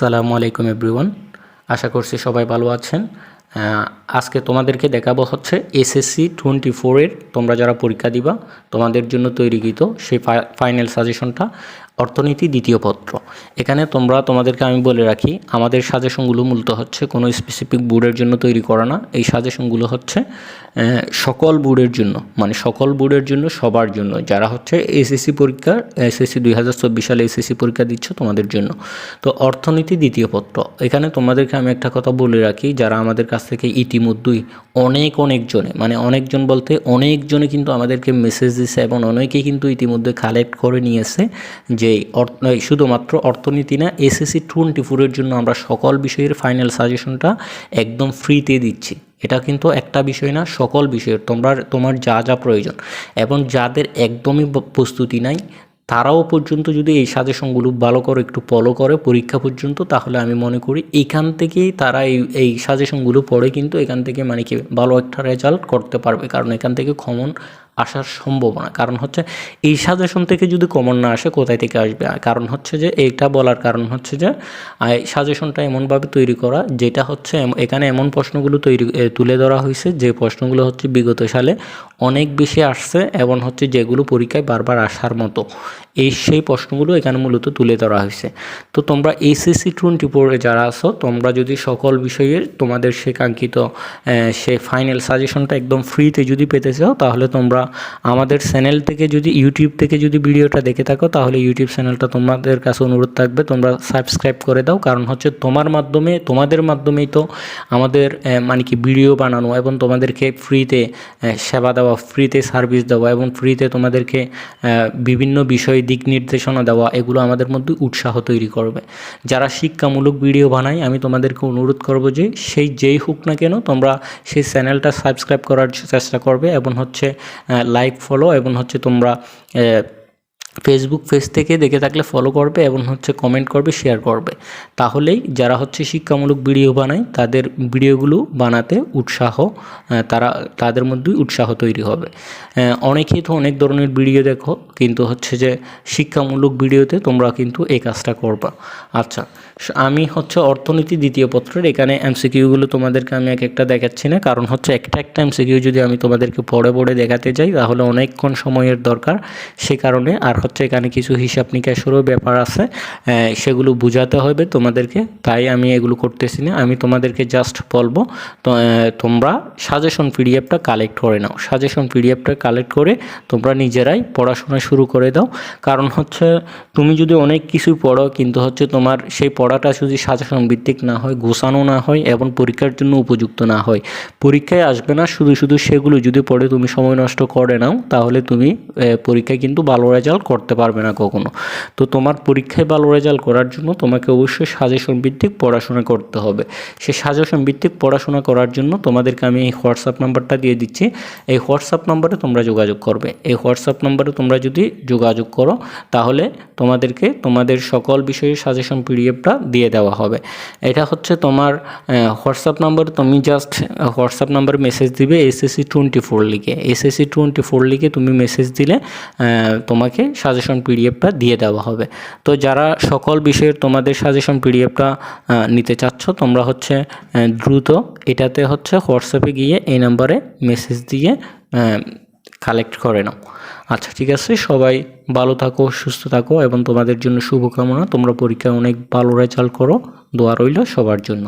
আসসালামু আলাইকুম এভরিওয়ান। আশা করছি সবাই ভালো আছেন। আজকে তোমাদেরকে দেখাবো হচ্ছে এসএসসি টোয়েন্টি ফোরের তোমরা যারা পরীক্ষা দিবা, তোমাদের জন্য তৈরিকৃত সেই ফাইনাল সাজেশনটা অর্থনীতি দ্বিতীয় পত্র। এখানে তোমরা, তোমাদেরকে আমি বলে রাখি, আমাদের সাজেশনগুলো মূলত হচ্ছে কোনো স্পেসিফিক বোর্ডের জন্য তৈরি করা না। এই সাজেশনগুলো হচ্ছে সকল বোর্ডের জন্য মানে সকল বোর্ডের জন্য, সবার জন্য। যারা হচ্ছে এসএসসি পরীক্ষা এসএসসি দুই হাজার চব্বিশ সালে এসএসসি পরীক্ষা দিচ্ছ, তোমাদের জন্য। তো অর্থনীতি দ্বিতীয় পত্র। এখানে তোমাদেরকে আমি একটা কথা বলে রাখি, যারা আমাদের কাছ থেকে ইতিমধ্যেই অনেক অনেকজনে মানে অনেকজন বলতে অনেকজনে কিন্তু আমাদেরকে মেসেজ দিছে এবং অনেকেই কিন্তু ইতিমধ্যে কালেক্ট করে নিয়েছে যে শুধুমাত্র অর্থনীতি না এসএসসি টোয়েন্টি ফোরের জন্য আমরা সকল বিষয়ের ফাইনাল সাজেশনটা একদম ফ্রিতে দিচ্ছি। এটা কিন্তু একটা বিষয় না, সকল বিষয়ের। তোমরা তোমার যা যা প্রয়োজন। এবং যাদের একদমই প্রস্তুতি নাই তারাও পর্যন্ত যদি এই সাজেশনগুলো ভালো করে একটু ফলো করে পরীক্ষা পর্যন্ত, তাহলে আমি মনে করি এখান থেকেই তারা এই এই সাজেশনগুলো পড়ে কিন্তু এখান থেকে মানে কি ভালো একটা রেজাল্ট করতে পারবে। কারণ এখান থেকে কমন আসার সম্ভাবনা। কারণ হচ্ছে এই সাজেশন থেকে যদি কমন না আসে, কোথায় থেকে আসবে? কারণ হচ্ছে যে, এইটা বলার কারণ হচ্ছে যে সাজেশনটা এমনভাবে তৈরি করা, যেটা হচ্ছে এখানে এমন প্রশ্নগুলো তৈরি তুলে ধরা হয়েছে, যে প্রশ্নগুলো হচ্ছে বিগত সালে অনেক বেশি আসছে, এবং হচ্ছে যেগুলো পরীক্ষায় বারবার আসার মতো। এই সেই প্রশ্নগুলো এখানে মূলত তুলে ধরা হয়েছে। তো তোমরা এসএসসি টোয়েন্টি ফোরে যারা আসো তোমরা যদি সকল বিষয়ের তোমাদের সে কাঙ্ক্ষিত সে ফাইনাল সাজেশনটা একদম ফ্রিতে যদি পেতে চাও, তাহলে তোমরা আমাদের চ্যানেল থেকে যদি ইউটিউব থেকে যদি ভিডিওটা দেখে থাকো, তাহলে ইউটিউব চ্যানেলটা তোমাদের কাছে অনুরোধ থাকবে, তোমরা সাবস্ক্রাইব করে দাও। কারণ হচ্ছে তোমার মাধ্যমে, তোমাদের মাধ্যমেই তো আমাদের মানে কি, ভিডিও বানানো এবং তোমাদেরকে ফ্রিতে সেবা দেওয়া ফ্রিতে সার্ভিস দেওয়া এবং ফ্রিতে তোমাদেরকে বিভিন্ন বিষয়ে, দিক নির্দেশনা দেওয়া, এগুলো আমাদের মধ্যে উৎসাহ তৈরি করবে। যারা শিক্ষামূলক ভিডিও বানায়, আমি তোমাদেরকে অনুরোধ করব যে, সেই যেই হোক না কেন, তোমরা সেই চ্যানেলটা সাবস্ক্রাইব করার চেষ্টা করবে এবং হচ্ছে লাইক ফলো এবং হচ্ছে তোমরা ফেসবুক পেজ থেকে দেখে থাকলে ফলো করবে এবং হচ্ছে কমেন্ট করবে শেয়ার করবে। তাহলেই যারা হচ্ছে শিক্ষামূলক ভিডিও বানায়, তাদের ভিডিওগুলো বানাতে উৎসাহ তারা, তাদের মধ্যেই উৎসাহ তৈরি হবে। অনেকেই তো অনেক ধরনের ভিডিও দেখো, কিন্তু হচ্ছে যে শিক্ষামূলক ভিডিওতে তোমরা কিন্তু এই কাজটা করবা। আচ্ছা আমি হচ্ছে অর্থনীতি দ্বিতীয় পত্রের, এখানে এমসিকিউগুলো তোমাদেরকে আমি এক একটা দেখাচ্ছি না, কারণ হচ্ছে একটা একটা এমসিকিউ যদি আমি তোমাদেরকে পড়ে পড়ে দেখাতে যাই, তাহলে অনেকক্ষণ সময়ের দরকার, সে কারণে আর হচ্ছে এখানে কিছু হিসাব নিকাশেরও ব্যাপার আছে সেগুলো বোঝাতে হবে তোমাদেরকে, তাই আমি এগুলো করতেছি না। আমি তোমাদেরকে জাস্ট বলব, তো তোমরা সাজেশন পিডিএফটা কালেক্ট করে নাও। সাজেশন পিডিএফটা কালেক্ট করে তোমরা নিজেরাই পড়াশোনা শুরু করে দাও। কারণ হচ্ছে তুমি যদি অনেক কিছু পড়ো, কিন্তু হচ্ছে তোমার সেই পড়াটা যদি সাজেশন ভিত্তিক না হয়, গোছানো না হয়, এবং পরীক্ষার জন্য উপযুক্ত না হয়, পরীক্ষায় আসবে না, শুধু শুধু সেগুলো যদি পড়ে তুমি সময় নষ্ট করে নাও, তাহলে তুমি পরীক্ষায় কিন্তু ভালো রেজাল্ট করতে পারবে না কখনো। তো তোমার পরীক্ষায় ভালো রেজাল্ট করার জন্য তোমাকে অবশ্যই সাজেশন ভিত্তিক পড়াশোনা করতে হবে। সে সাজেশন ভিত্তিক পড়াশোনা করার জন্য তোমাদেরকে আমি এই হোয়াটসঅ্যাপ নাম্বারটা দিয়ে দিচ্ছি। এই হোয়াটসঅ্যাপ নাম্বারে তোমরা যোগাযোগ করবে। এই হোয়াটসঅ্যাপ নাম্বারে তোমরা যদি যোগাযোগ করো, তাহলে তোমাদেরকে তোমাদের সকল বিষয়ে সাজেশন পিডিএফটা দিয়ে দেওয়া হবে। এটা হচ্ছে তোমার হোয়াটসঅ্যাপ নাম্বারে তুমি জাস্ট হোয়াটসঅ্যাপ নাম্বারে মেসেজ দিবে এসএসসি টোয়েন্টি ফোর লিখে। এসএসসি টোয়েন্টি ফোর লিখে তুমি মেসেজ দিলে তোমাকে সাজেশন পিডিএফটা দিয়ে দেওয়া হবে। তো যারা সকল বিষয়ের তোমাদের সাজেশন পিডিএফটা নিতে চাচ্ছ, তোমরা হচ্ছে দ্রুত এটাতে হচ্ছে হোয়াটসঅ্যাপে গিয়ে এই নাম্বারে মেসেজ দিয়ে কালেক্ট করে নাও। আচ্ছা ঠিক আছে? সবাই ভালো থাকো, সুস্থ থাকো এবং তোমাদের জন্য শুভকামনা। তোমরা পরীক্ষায় অনেক ভালো রেজাল্ট করো। দোয়া রইল সবার জন্য।